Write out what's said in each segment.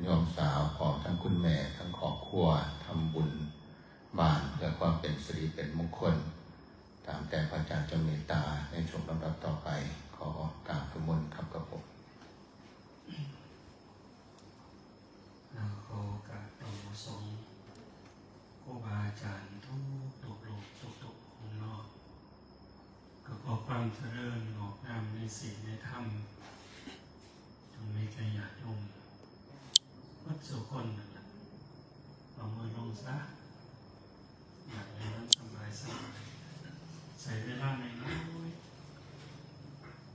โยมสาวพร้อมทั้งคุณแม่ทั้งครอบครัวทำบุญบ้านเพื่อความเป็นสิริเป็นมงคล ตามแต่พระอาจารย์จะเมตตาในช่วงลำดับต่อไป ขอกราบขมนครับกับผมเราขอโอกาสต่อสงครูบาอาจารย์ทุกทุกโลกทุกทุกองค์นอกก็ขอความเจริญงอกงามในศีลในธรรมจงมีแก่ญาติโยมวั ดสุคนนั่นแหละเอามือลงซะอยากให้มันสบายสบายใส่เวลาในน้อย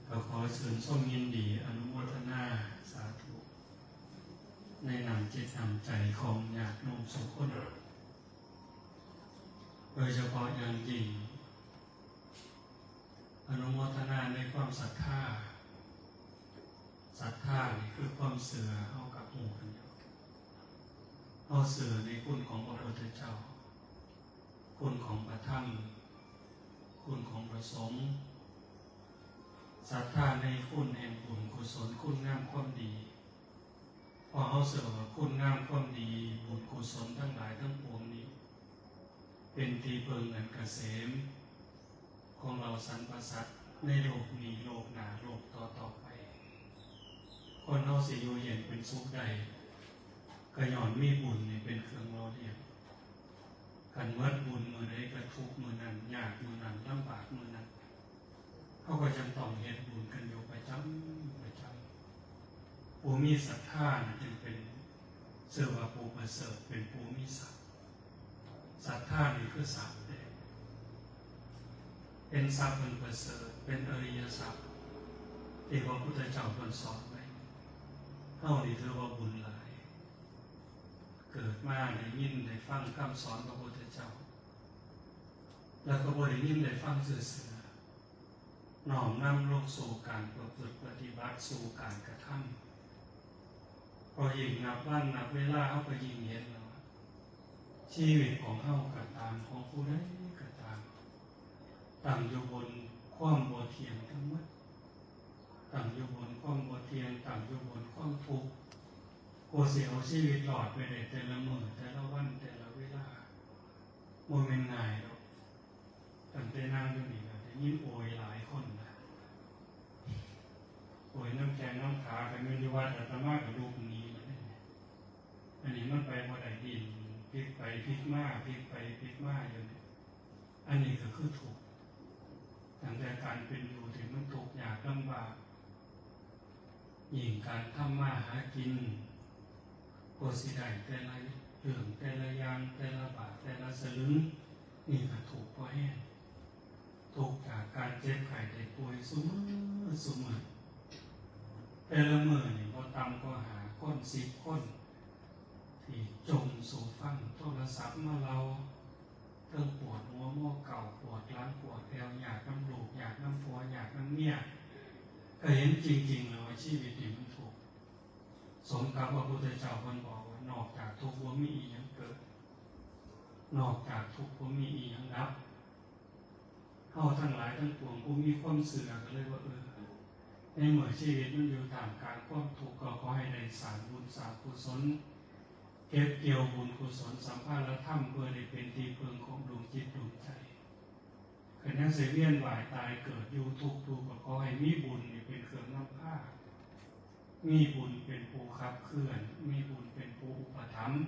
ก็ขอเชิญส้มยินดี อนุโมทนาสาธุ ในนำจิตนำใจของญาติโยมสุขคนโดยเฉพาะอย่างยิ่งอนุโมทนาในความศรัทธาศรัทธานี่คือความเสื่อเอากับหมู่กันอยู่ เอาสื่อในคุณของพระพุทธเจ้า คุณของพระธรรมคุณของพระสงฆ์ศรัทธาในคุณแห่งบุญกุศลคุณงามความดี พอเขาเสื่อคุณงามความดี บุญกุศลทั้งหลายทั้งปวงนี้ เป็นทีเพิงอันเกษม ของเราสรรพสัตว์ในโลกนี้โลกหนาโลกต่อต่อไป คนเราสิอยู่เย็นเป็นสุขใด ก็ย่อนมีบุญนี่เป็นเครื่องราเรียนกันเมื่อบุญมือใดก็ทุกมือนั้นยากมือนั้นลำบากมือนั้นเขาก็จำต้องเห็นบุญกันอยู่ประจำประจำผู้มีศรัทธานะจึงเป็นเสื่อว่าผู้ประเสริฐเป็นผู้มีศักดิ์ศรัทธานี่คือศักดิ์เด้เป็นทรัพย์เป็นประเสริฐเป็นอริยทรัพย์ที่พระพุทธเจ้าทรงสอนไว้เท่านี้ถือว่าบุญหลาย เกิดมาได้ยินได้ฟังคำสอนพระพุทธเจ้า แล้วก็บริยินได้ฟังเสื่อเสือๆน้อมนำลงสู่การประพฤติปฏิบัติสู่การกระทำพอยิ่งนับวันนับเวลาเขาก็ยิ่งเห็นแล้วชีวิตของเขาก็ตามของผู้ใดก็ตามตั้งอยู่บนความบ่เทียงทั้งหมดตั้งอยู่บนความบ่เทียงตั้งอยู่บนความทุกข์ กลัวเสียเอาชีวิตหลอดไปได้แต่ละมือแต่ละวันแต่ละเวลาโมเมนง่ายหรอกตั้งแต่นั่งอยู่นี่ก็ได้ยินโอยหลายคนนะโอยน้ำแข็งน้ำขาไปเงินที่วัดอาตมากับลูกนี้เลยอันนี้มันไปพอได้ดินพลิกไปพลิกมาพลิกไปพลิกมาอยู่เนี่ยอันนี้ก็คือถูกตั้งแต่การเป็นอยู่ถึงมันถูกข์ยากลำบากยิ่งการทำมาหากิน ก็สิได้แต่ละเรื่องแต่ละยางแต่ละบาทแต่ละสลึงนี่ก็ถูกพอแห้งถูกจากการเจ็บไข้ได้ป่วยสุมอสุมอแต่ละมือนี่พอตำก็หาคนสิบคนที่จมสู่ฟังโทรศัพท์มาเราเรื่องปวดหัวโม่เก่าปวดร้านปวดแอวอยากน้ำลูกอยากน้ำพัวอยากน้ำเมียก็เห็นจริงๆเลยว่าชีวิตนี่มัน สมกับว่าพระพุทธเจ้าคนบอกว่านอกจากทุกข์ว่ามีอีกย่างเกิด นอกจากทุกข์ว่ามีอีกย่างดับเฮาทั้งหลายทั้งปวงผู้มีความเสื่อก็เลยว่าเออในเมื่อชีวิตมันอยู่ตามการความถูกก็ขอให้ได้สารบุญสารกุศลเก็บเกี่ยวบุญกุศลสัมภาระธรรมเพื่อได้เป็นที่พึ่งของดวงจิตดวงใจขณะเสียเวียนว่ายตายเกิดอยู่ทุกข์ทุกข์ก็ขอให้มีบุญเป็นเครื่องนำพา มีบุญเป็นผู้ขับเคลื่อน มีบุญเป็นผู้อุปถัมภ์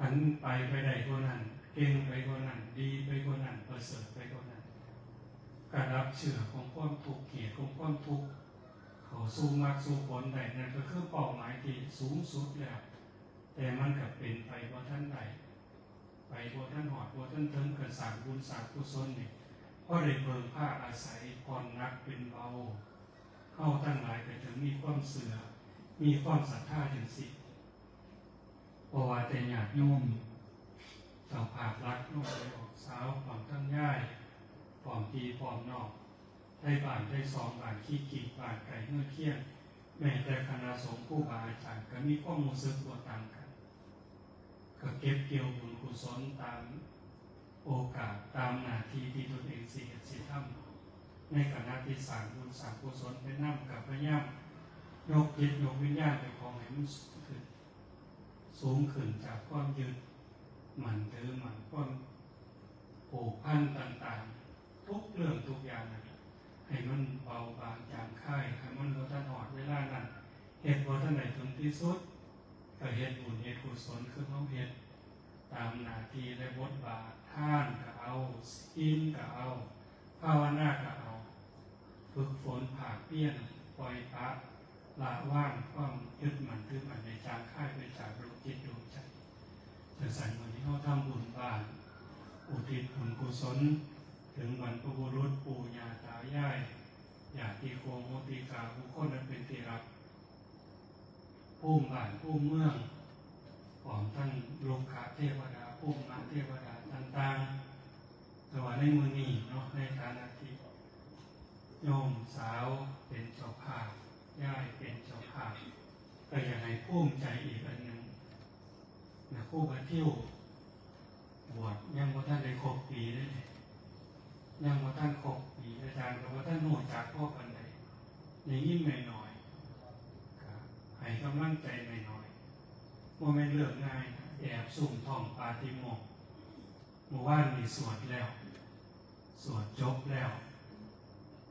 อันไปไปได้ก็นั้น เก่งไปก็นั้น ดีไปก็นั้น ประเสริฐไปก็นั้นการรับเชื่อของความทุกข์เกียรติของความทุกข์เขาสู้มากสู้ผลใดนั่นก็คือเป้าหมายที่สูงสุดแล้ว แต่มันกับเป็นไปเพราะท่านใดไปเพราะท่านหอดเพราะท่านเทิงกิดสางบุญสางกุศลเนี่ยเพราะได้เพิ่งผ้าอาศัยผ่อนนักเป็นเบา เข้าตั้งหลายแต่ถึงมีความเสื่อมีความศรัทธาถึงสิเพราะว่าแต่ญาติโยมเจ้าภาพรักน้องไปออกสาวความตั้งย่ายปลอมปีปลอมนอกได้บานได้สองบานขี้กีดบ้านไก่เมื่อเที่ยง แม้แต่คณะสงฆ์ผู้บาอาจารย์ก็มีข้อมูลสึกตัวต่างกัน ก็เก็บเกี่ยวบุญกุศลตามโอกาสตามหน้าที่ที่ตนเองสิเหตุสิทำ ในคณะที่สร้างบุญสร้างกุศลไปนั่งกับพระย่ำยกจิตยกวิญญาณไปของให้มันขึ้นสูงขึ้นจากความยึดหมันถือหมันความผูกพันต่างๆ ทุกเรื่องทุกอย่างนะให้มันเบาบางจางค่ายให้มันลดทันหอดเวลานั้นเหตุผลท่านไหนถึงที่สุดก็เหตุบุญเหตุกุศลคือเขาเหตุตามนาทีและบทบาทท่านก็เอาอินก็เอาภาวนาก็เอา ฝึกฝนผ่าเปี้ยนปล่อยพระละว่างความยึดมันถือมันในจางค่ายไปจากดวงจิตดวงใจจะสั่นวันนี้เขาทำบุญบานอุทิศบุญกุศล ถึงบรรพบุรุษปู่ย่าตายายญาติโกโมติกาบุคคลนั้นเป็นที่รักผู้บ้านผู้เมืองของท่านโลกาเทวดาผู้มาเทวดาต่างๆแต่ว่าในมือนี้เนาะในฐานะที่ โยมสาวเป็นเจ้าภาพย่ายเป็นเจ้าภาพก็อยากให้ภูมิใจอีกอันหนึ่งนะคู่กับเที่ยวบวชยังว่าท่านได้ครบปีเลยเนี่ยยังว่าท่านครบปีอาจารย์ก็ว่าท่านโหนจากพ่อกันใดในยิ่งหน่อยหน่อยๆให้กำลังใจหน่อยหน่อยๆว่าไม่เลือกง่ายนะแอบสุ่มท่องปาติโมกข์เมื่อวานมีสวดแล้ว สวดจบแล้ว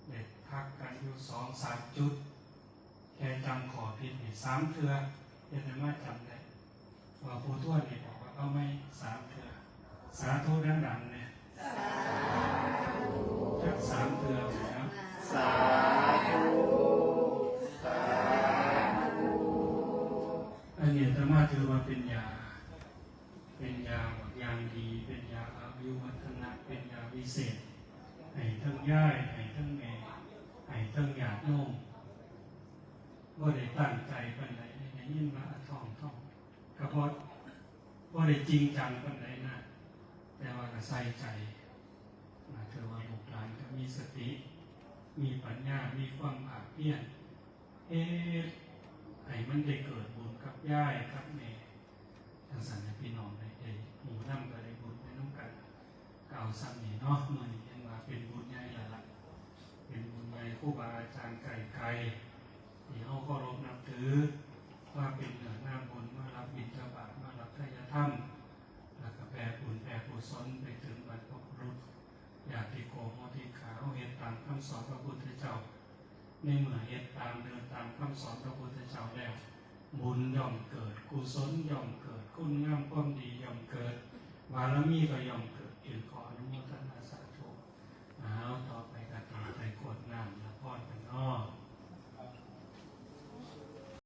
เด็กพักกันอยู่สองสามจุด แค่จำขอผิดนี่สามเทือเห็นไหมว่าจำได้ว่าผู้ทวดนี่บอกว่าเอาไม่สามเทือสาธุดังๆเนี่ยจักสามเทือแล้วสาธุสาธุอันนี้ธรรมาถือว่าเป็นยา เป็นยาแบบยางดี เป็นยาอายุวัฒนะเป็นยาวิเศษ ให้ทั้งย่ายให้ทั้งแม่ให้ทั้งญาติโยมว่าได้ตั้งใจปันใดในยินมาท่องท่องก็เพาะว่าได้จริงจังปันใดนะแต่ว่าก็ใส่ใจนะเธอว่าบุกหลานก็มีสติ มีปัญญา มีความผาเพียรเอ๊ะให้มันได้เกิดบุญกับย่ายกับแม่ทางสันนิพี่น้องได้ได้หมู่น้ำก็ได้บุญไปน้ำกันเก่าซ้ำนี่เนาะเมื่อนี้ยังว่า เป็นบุญใหญ่ละละเป็นบุญใหญ่ครูบาอาจารย์ไก่ไก่ที่เขาก็รพนับถือ ว่าเป็นเหนือหน้าบุญมารับบิณฑบาตมารับทายธรรมแล้วก็แผ่บุญแผ่กุศลไปถึงบรรพบุรุษญาติโกโมติขาเขาเห็นตามคำสอนพระพุทธเจ้าในเมื่อเห็นตามเดินตามคำสอนพระพุทธเจ้าแล้ว บุญย่อมเกิดกุศลย่อมเกิดคุณงามความดีย่อมเกิดบารมีก็ย่อมเกิดจึงขออนุโมทนา ต่อไปกระถาไปกวดน้ำและพอดกันเนอ